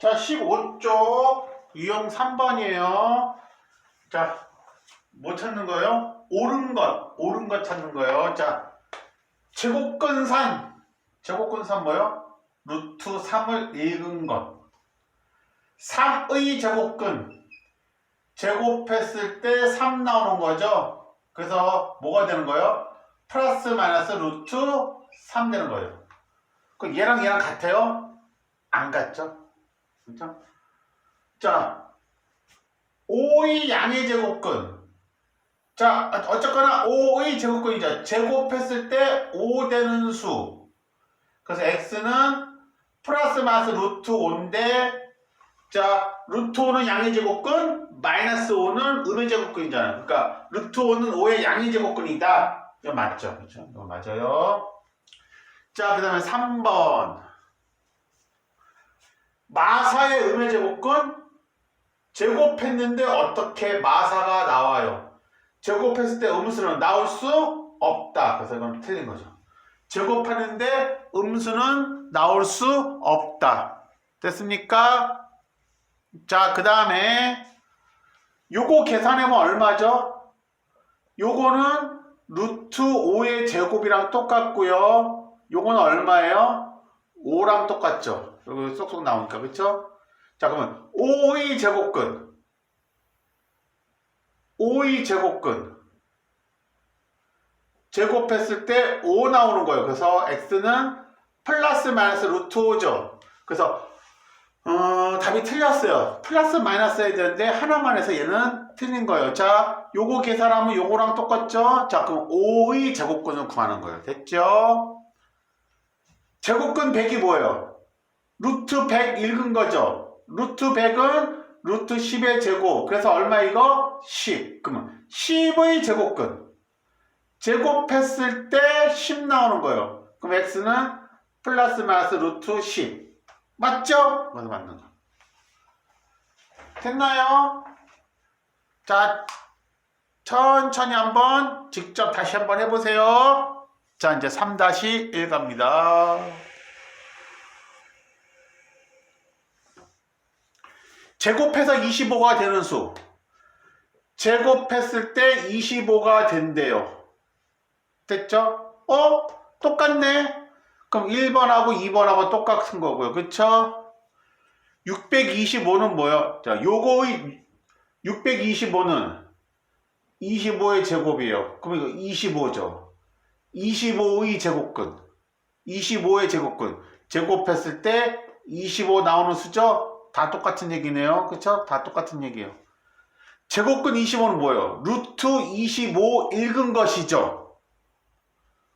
자, 15쪽 유형 3번이에요. 자, 뭐 찾는 거예요? 옳은 것, 옳은 것 찾는 거예요. 자, 제곱근산, 제곱근산 뭐요? 루트 3을 읽은 것. 3의 제곱근. 제곱했을 때 3 나오는 거죠. 그래서 뭐가 되는 거예요? 플러스 마이너스 루트 3 되는 거예요. 그 얘랑 얘랑 같아요? 안 같죠? 그죠? 자, 5의 양의 제곱근. 자, 어쨌거나 5의 제곱근이죠. 제곱했을 때 5 되는 수. 그래서 x는 플러스 마이너스 루트 5인데, 자, 루트 5는 양의 제곱근, 마이너스 5는 음의 제곱근이잖아요. 그러니까 루트 5는 5의 양의 제곱근이다. 이거 맞죠? 그렇죠? 이거 맞아요. 자, 그 다음에 3번. 마사의 음의 제곱근 제곱했는데 어떻게 마사가 나와요? 제곱했을 때 음수는 나올 수 없다. 그래서 이건 틀린 거죠. 제곱하는데 음수는 나올 수 없다. 됐습니까? 자, 그 다음에 요거 계산하면 얼마죠? 요거는 루트 5의 제곱이랑 똑같고요. 요거는 얼마예요? 5랑 똑같죠. 여기 쏙쏙 나오니까 그쵸? 자 그러면 5의 제곱근 5의 제곱근 제곱했을 때 5 나오는 거예요. 그래서 x는 플러스 마이너스 루트 5죠. 그래서 어, 답이 틀렸어요. 플러스 마이너스 해야 되는데 하나만 해서 얘는 틀린 거예요. 자, 요거 계산하면 요거랑 똑같죠? 자, 그럼 5의 제곱근을 구하는 거예요. 됐죠? 제곱근 100이 뭐예요? 루트 100 읽은 거죠? 루트 100은 루트 10의 제곱. 그래서 얼마 이거? 10. 그러면 10의 제곱근. 제곱했을 때 10 나오는 거예요. 그럼 x는 플러스 마이너스 루트 10. 맞죠? 맞아, 맞는 거. 됐나요? 자, 천천히 한번 직접 다시 한번 해보세요. 자, 이제 3-1 갑니다. 제곱해서 25가 되는 수. 제곱했을 때 25가 된대요. 됐죠? 어? 똑같네? 그럼 1번하고 2번하고 똑같은 거고요. 그쵸? 625는 뭐요? 자, 요거의 625는 25의 제곱이에요. 그럼 이거 25죠. 25의 제곱근. 25의 제곱근. 제곱했을 때 25 나오는 수죠? 다 똑같은 얘기네요. 그쵸? 다 똑같은 얘기예요. 제곱근 25는 뭐예요? 루트 25 읽은 것이죠.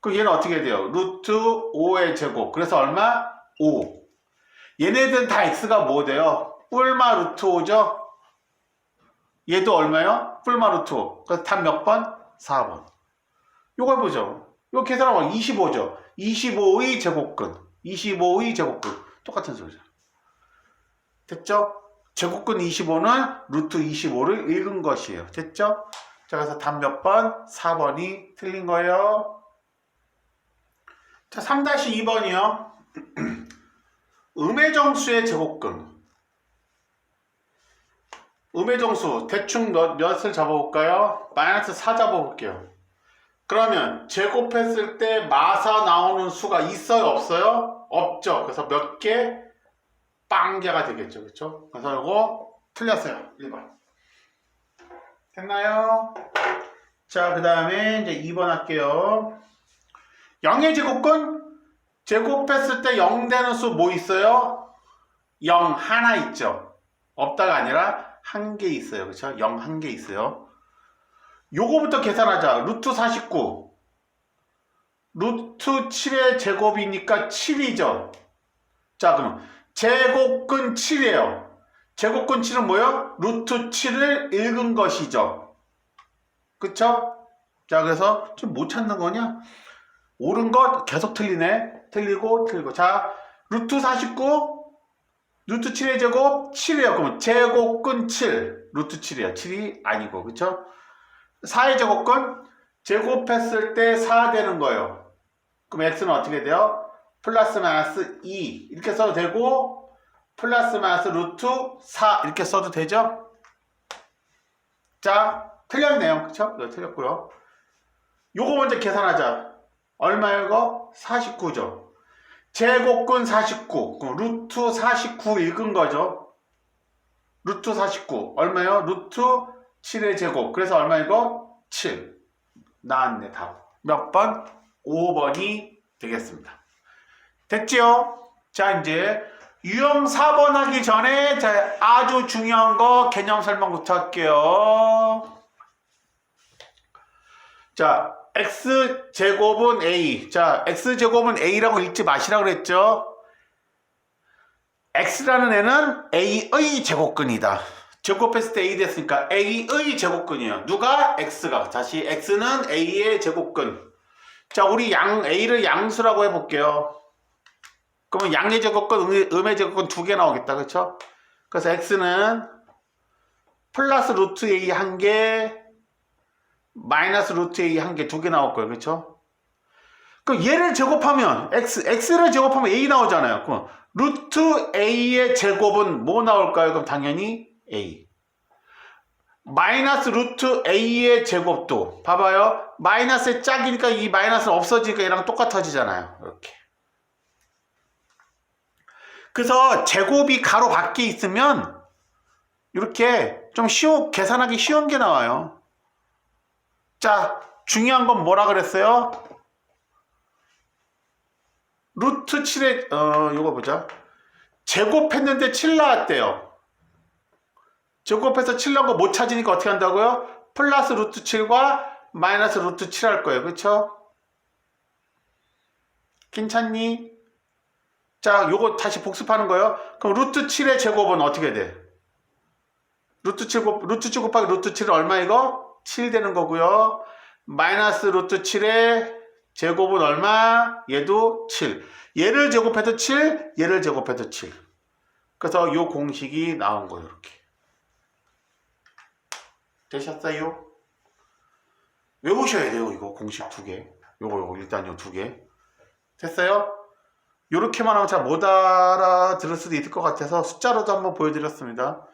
그럼 얘는 어떻게 돼요? 루트 5의 제곱. 그래서 얼마? 5. 얘네들은 다 x가 뭐 돼요? 뿔마 루트 5죠? 얘도 얼마요? 뿔마 루트 5. 그래서 답 몇 번? 4번. 요거 해보죠. 요거 계산하면 25죠. 25의 제곱근. 25의 제곱근. 똑같은 소리죠. 됐죠? 제곱근 25는 루트 25를 읽은 것이에요. 됐죠? 자, 그래서 답 몇 번? 4번이 틀린 거예요. 자, 3-2번이요. 음의 정수의 제곱근. 음의 정수 대충 몇, 몇을 잡아볼까요? 마이너스 4 잡아볼게요. 그러면 제곱했을 때 마사 나오는 수가 있어요? 없어요? 없죠. 그래서 몇 개? 빵개가 되겠죠. 그렇죠? 그래서 이거 틀렸어요. 1번. 됐나요? 자, 그 다음에 이제 2번 할게요. 0의 제곱근 제곱했을 때 0 되는 수 뭐 있어요? 0 하나 있죠. 없다가 아니라 한 개 있어요. 그렇죠? 0 한 개 있어요. 요거부터 계산하자. 루트 49. 루트 7의 제곱이니까 7이죠. 자, 그럼 제곱근 7이에요. 제곱근 7은 뭐예요? 루트 7을 읽은 것이죠. 그쵸? 자, 그래서 좀 못 찾는 거냐? 옳은 것 계속 틀리네. 틀리고 틀리고. 자, 루트 49 루트 7의 제곱 7이에요. 그러면 제곱근 7 루트 7이에요. 7이 아니고 그쵸? 4의 제곱근 제곱했을 때 4 되는 거예요. 그럼 x는 어떻게 돼요? 플러스 마이너스 2 이렇게 써도 되고 플러스 마이너스 루트 4 이렇게 써도 되죠? 자, 틀렸네요. 그쵸? 네, 틀렸고요. 요거 먼저 계산하자. 얼마예요, 이거? 49죠. 제곱근 49. 그럼 루트 49 읽은 거죠. 루트 49. 얼마요? 루트 7의 제곱. 그래서 얼마 이거? 7. 나왔네, 답. 몇 번? 5번이 되겠습니다. 됐죠? 자, 이제 유형 4번 하기 전에 자, 아주 중요한 거 개념 설명부터 할게요. 자, x 제곱은 a. 자, x 제곱은 a라고 읽지 마시라고 그랬죠? x라는 애는 a의 제곱근이다. 제곱했을 때 a 됐으니까 a의 제곱근이에요. 누가 x가. 다시 x는 a의 제곱근. 자, 우리 양 a를 양수라고 해볼게요. 그러면 양의 제곱근, 음- 음의 제곱근 두개 나오겠다. 그렇죠? 그래서 x는 플러스 루트 a 한 개, 마이너스 루트 a 한 개 두 개 나올 거예요. 그렇죠? 그럼 얘를 제곱하면 x x를 제곱하면 a 나오잖아요. 그럼 루트 a의 제곱은 뭐 나올까요? 그럼 당연히 a. 마이너스 루트 a의 제곱도 봐봐요. 마이너스의 짝이니까 이 마이너스는 없어지니까 얘랑 똑같아지잖아요. 이렇게. 그래서 제곱이 가로 밖에 있으면 이렇게 좀 쉬워 계산하기 쉬운 게 나와요. 자, 중요한 건 뭐라 그랬어요? 루트 7에 어, 요거 보자. 제곱했는데 7 나왔대요. 제곱해서 7 나온 거 못 찾으니까 어떻게 한다고요? 플러스 루트 7과 마이너스 루트 7 할 거예요. 그쵸? 괜찮니? 자, 요거 다시 복습하는 거예요. 그럼 루트 7의 제곱은 어떻게 돼? 루트 7 곱, 루트 7 곱하기 루트 7은 얼마 이거? 7 되는 거고요. 마이너스 루트 7의 제곱은 얼마? 얘도 7. 얘를 제곱해도 7, 얘를 제곱해도 7. 그래서 요 공식이 나온 거예요, 이렇게. 되셨어요? 외우셔야 돼요, 이거 공식 두 개. 요거, 요거, 일단 요 두 개. 됐어요? 요렇게만 하면 잘 못 알아들을 수도 있을 것 같아서 숫자로도 한번 보여드렸습니다.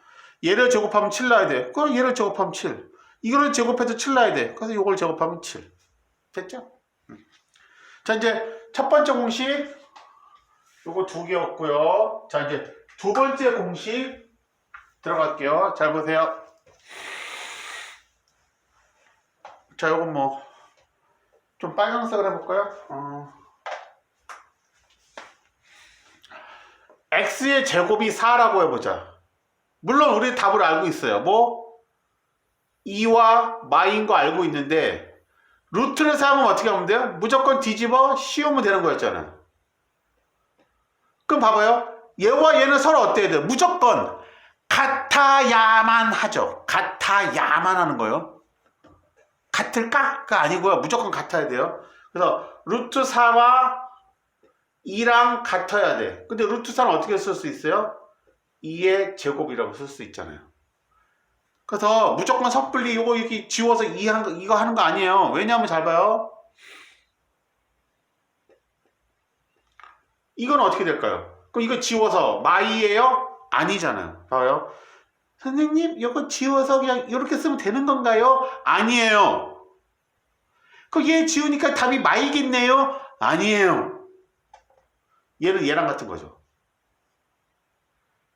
얘를 제곱하면 7 나야 돼. 그럼 얘를 제곱하면 7. 이거를 제곱해도 7 나야 돼. 그래서 이걸 제곱하면 7. 됐죠? 음. 자, 이제 첫 번째 공식. 요거 두 개였고요. 자, 이제 두 번째 공식 들어갈게요. 잘 보세요. 자, 요건 뭐, 좀 빨간색을 해볼까요? 어. X의 제곱이 4라고 해보자. 물론 우리 답을 알고 있어요. 뭐? 2와 마인 거 알고 있는데 루트를 사용하면 어떻게 하면 돼요? 무조건 뒤집어 씌우면 되는 거였잖아요. 그럼 봐봐요. 얘와 얘는 서로 어때야 돼요? 무조건 같아야만 하죠. 같아야만 하는 거예요. 같을까?가 아니고요. 무조건 같아야 돼요. 그래서 루트 4와 2랑 같아야 돼. 근데 루트 4는 어떻게 쓸 수 있어요? 2의 제곱이라고 쓸 수 있잖아요. 그래서 무조건 섣불리 이거 이렇게 지워서 2 하는 거, 이거 하는 거 아니에요. 왜냐하면 잘 봐요. 이건 어떻게 될까요? 그럼 이거 지워서 마이예요? 아니잖아요. 봐요. 선생님, 이거 지워서 그냥 이렇게 쓰면 되는 건가요? 아니에요. 그얘 지우니까 답이 마이겠네요? 아니에요. 얘는 얘랑 같은 거죠.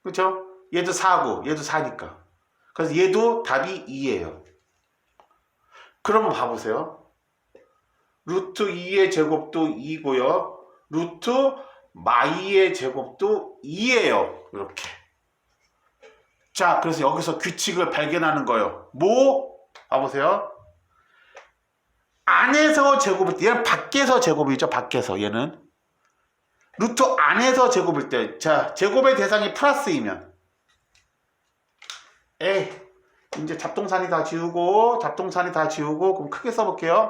그렇죠? 얘도 4고 얘도 4니까. 그래서 얘도 답이 2예요. 그러면 봐보세요. 루트 2의 제곱도 2고요. 루트 마이의 제곱도 2예요. 이렇게. 자, 그래서 여기서 규칙을 발견하는 거예요. 뭐? 봐보세요. 안에서 제곱일 때, 얘는 밖에서 제곱이죠. 밖에서 얘는. 루트 안에서 제곱일 때, 자, 제곱의 대상이 플러스이면, 에이, 이제 잡동산이 다 지우고, 잡동산이 다 지우고, 그럼 크게 써볼게요.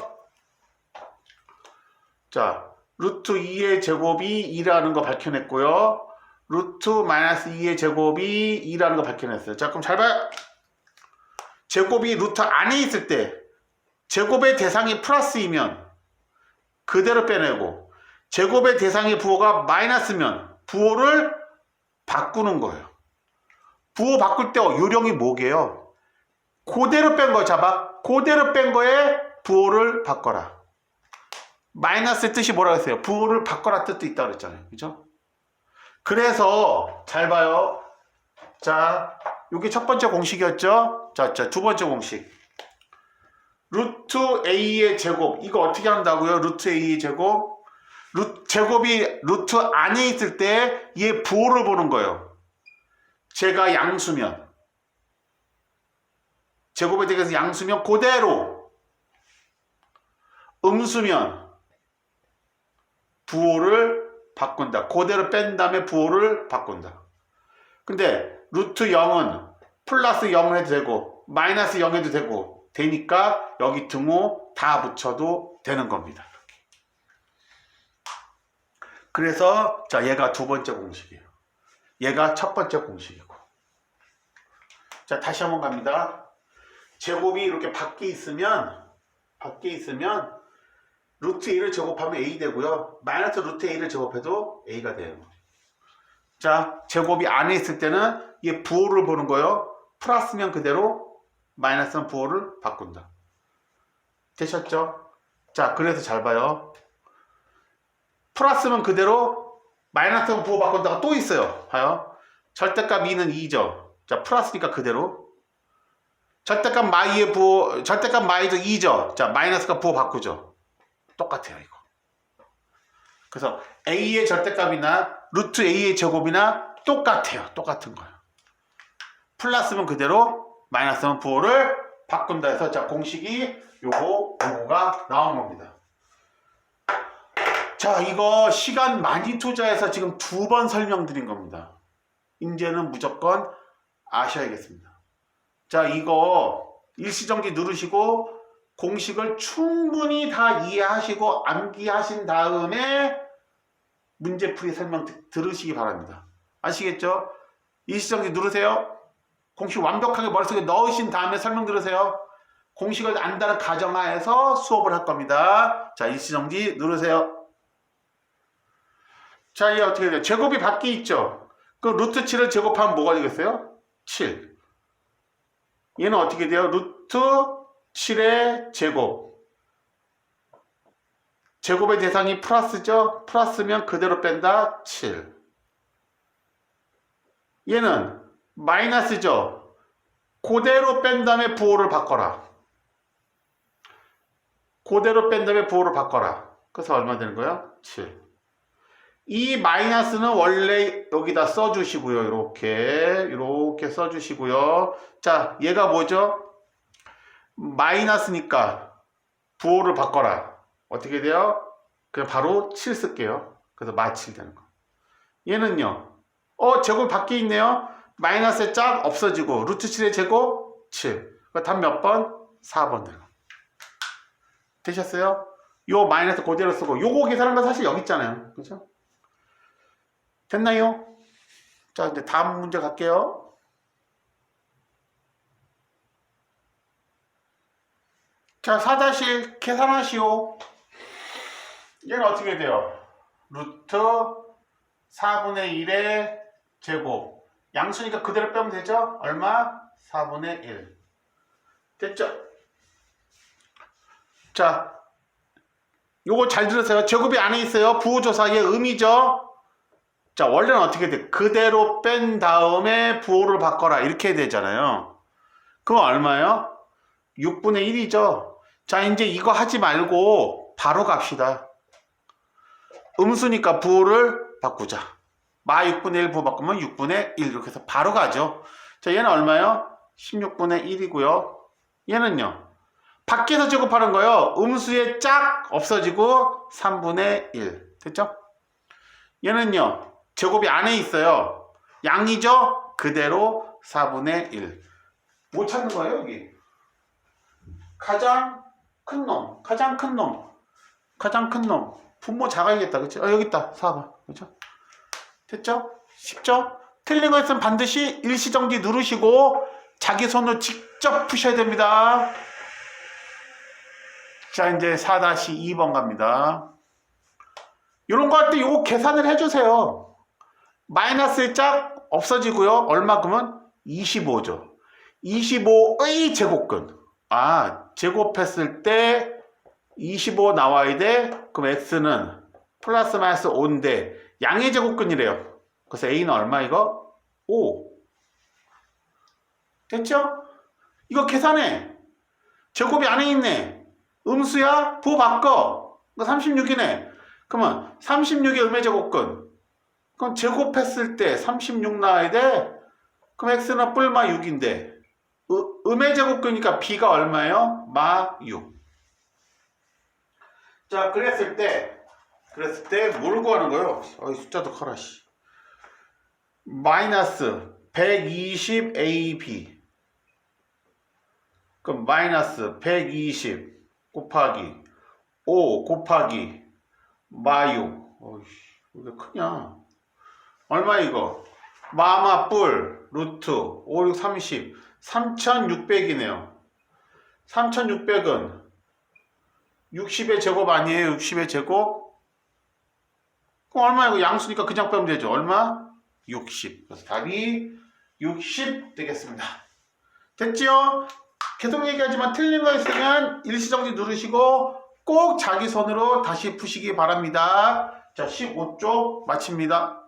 자, 루트 2의 제곱이 2라는 거 밝혀냈고요. 루트 마이너스 2의 제곱이 2라는 거 밝혀냈어요. 자, 그럼 잘 봐요. 제곱이 루트 안에 있을 때, 제곱의 대상이 플러스이면, 그대로 빼내고, 제곱의 대상의 부호가 마이너스면 부호를 바꾸는 거예요. 부호 바꿀 때 요령이 뭐게요? 그대로 뺀 거 잡아. 그대로 뺀 거에 부호를 바꿔라. 마이너스의 뜻이 뭐라 했어요? 부호를 바꿔라 뜻도 있다 그랬잖아요. 그죠? 그래서 잘 봐요. 자, 이게 첫 번째 공식이었죠? 자, 자, 두 번째 공식. 루트 a의 제곱. 이거 어떻게 한다고요? 루트 a의 제곱. 루, 제곱이 루트 안에 있을 때 얘 부호를 보는 거예요. 제가 양수면. 제곱에 대해서 양수면 그대로. 음수면 부호를 바꾼다. 그대로 뺀 다음에 부호를 바꾼다. 근데 루트 0은 플러스 0 해도 되고 마이너스 0 해도 되고 되니까 여기 등호 다 붙여도 되는 겁니다. 그래서 자 얘가 두 번째 공식이에요. 얘가 첫 번째 공식이고. 자 다시 한번 갑니다. 제곱이 이렇게 밖에 있으면 밖에 있으면 루트 a를 제곱하면 a 되고요. 마이너스 루트 a를 제곱해도 a가 돼요. 자, 제곱이 안에 있을 때는 얘 부호를 보는 거예요. 플러스면 그대로 마이너스는 부호를 바꾼다. 되셨죠? 자, 그래서 잘 봐요. 플러스면 그대로 마이너스는 부호 바꾼다가 또 있어요. 봐요. 절대값 2는 2죠. 자, 플러스니까 그대로. 절대값 마이의 부호, 절대값 마이도 2죠. 자, 마이너스가 부호 바꾸죠. 똑같아요, 이거. 그래서 a의 절대값이나 루트 a의 제곱이나 똑같아요. 똑같은 거예요. 플러스면 그대로, 마이너스면 부호를 바꾼다 해서 자 공식이 요거 요거가 나온 겁니다. 자 이거 시간 많이 투자해서 지금 두 번 설명드린 겁니다. 이제는 무조건 아셔야겠습니다. 자 이거 일시정지 누르시고 공식을 충분히 다 이해하시고 암기하신 다음에 문제풀이 설명 드- 들으시기 바랍니다. 아시겠죠? 일시정지 누르세요. 공식 완벽하게 머릿속에 넣으신 다음에 설명 들으세요. 공식을 안다는 가정하에서 수업을 할 겁니다. 자, 일시정지 누르세요. 자, 이게 어떻게 돼요? 제곱이 밖에 있죠? 그 루트 7을 제곱하면 뭐가 되겠어요? 7. 얘는 어떻게 돼요? 루트 7의 제곱. 제곱의 대상이 플러스죠? 플러스면 그대로 뺀다. 7. 얘는 마이너스죠? 그대로 뺀 다음에 부호를 바꿔라. 그대로 뺀 다음에 부호를 바꿔라. 그래서 얼마 되는 거야? 7. 이 마이너스는 원래 여기다 써주시고요. 이렇게 이렇게 써주시고요. 자, 얘가 뭐죠? 마이너스니까 부호를 바꿔라. 어떻게 돼요? 그냥 바로 7 쓸게요. 그래서 마7 되는 거. 얘는요. 어, 제곱 밖에 있네요. 마이너스의 짝 없어지고 루트 7의 제곱 7. 답몇 번? 4번 되는 거. 되셨어요? 요 마이너스 그대로 쓰고 요거 계산한 건 사실 여기 있잖아요. 그죠? 됐나요? 자, 이제 다음 문제 갈게요. 자, 4-1 계산하시오. 얘는 어떻게 돼요? 루트 4분의 1의 제곱. 양수니까 그대로 빼면 되죠? 얼마? 4분의 1. 됐죠? 자, 요거 잘 들으세요. 제곱이 안에 있어요. 부호조사의 의미죠? 자, 원래는 어떻게 돼? 그대로 뺀 다음에 부호를 바꿔라. 이렇게 되잖아요. 그럼 얼마예요? 6분의 1이죠. 자, 이제 이거 하지 말고 바로 갑시다. 음수니까 부호를 바꾸자. 마 6분의 1 부호 바꾸면 6분의 1 이렇게 해서 바로 가죠. 자, 얘는 얼마예요? 16분의 1이고요. 얘는요. 밖에서 제곱하는 거예요. 음수의 짝 없어지고 3분의 1. 됐죠? 얘는요. 제곱이 안에 있어요. 양이죠? 그대로 4분의 1. 뭐 찾는 거예요, 여기? 가장 큰 놈, 가장 큰 놈, 가장 큰 놈. 분모 작아야겠다, 그치? 아, 여기 있다, 4번. 그죠? 됐죠? 쉽죠? 틀린 거 있으면 반드시 일시정지 누르시고 자기 손으로 직접 푸셔야 됩니다. 자, 이제 4-2번 갑니다. 이런 거 할 때 요거 계산을 해주세요. 마이너스의 짝 없어지고요. 얼마큼은 25죠. 25의 제곱근. 아, 제곱했을 때 25 나와야 돼. 그럼 x는 플러스 마이너스 5인데 양의 제곱근이래요. 그래서 a는 얼마 이거? 5. 됐죠? 이거 계산해. 제곱이 안에 있네. 음수야? 부호 바꿔. 이거 36이네. 그러면 36의 음의 제곱근. 그럼 제곱했을 때 36 나와야 돼? 그럼 x는 뿔마 6인데 음의 제곱근이니까 b가 얼마예요? 마 6. 자, 그랬을 때 그랬을 때 뭘 구하는 거예요? 어이 숫자도 커라 씨. 마이너스 120 AB 그럼 마이너스 120 곱하기 5 곱하기 마6 어이씨 왜 크냐 얼마 이거? 마마 뿔 루트 5 6 30 3600이네요. 3600은 60의 제곱 아니에요? 60의 제곱? 그럼 얼마 이거? 양수니까 그냥 빼면 되죠. 얼마? 60 그래서 답이 60 되겠습니다. 됐지요? 계속 얘기하지만 틀린 거 있으면 일시정지 누르시고 꼭 자기 손으로 다시 푸시기 바랍니다. 자 15쪽 마칩니다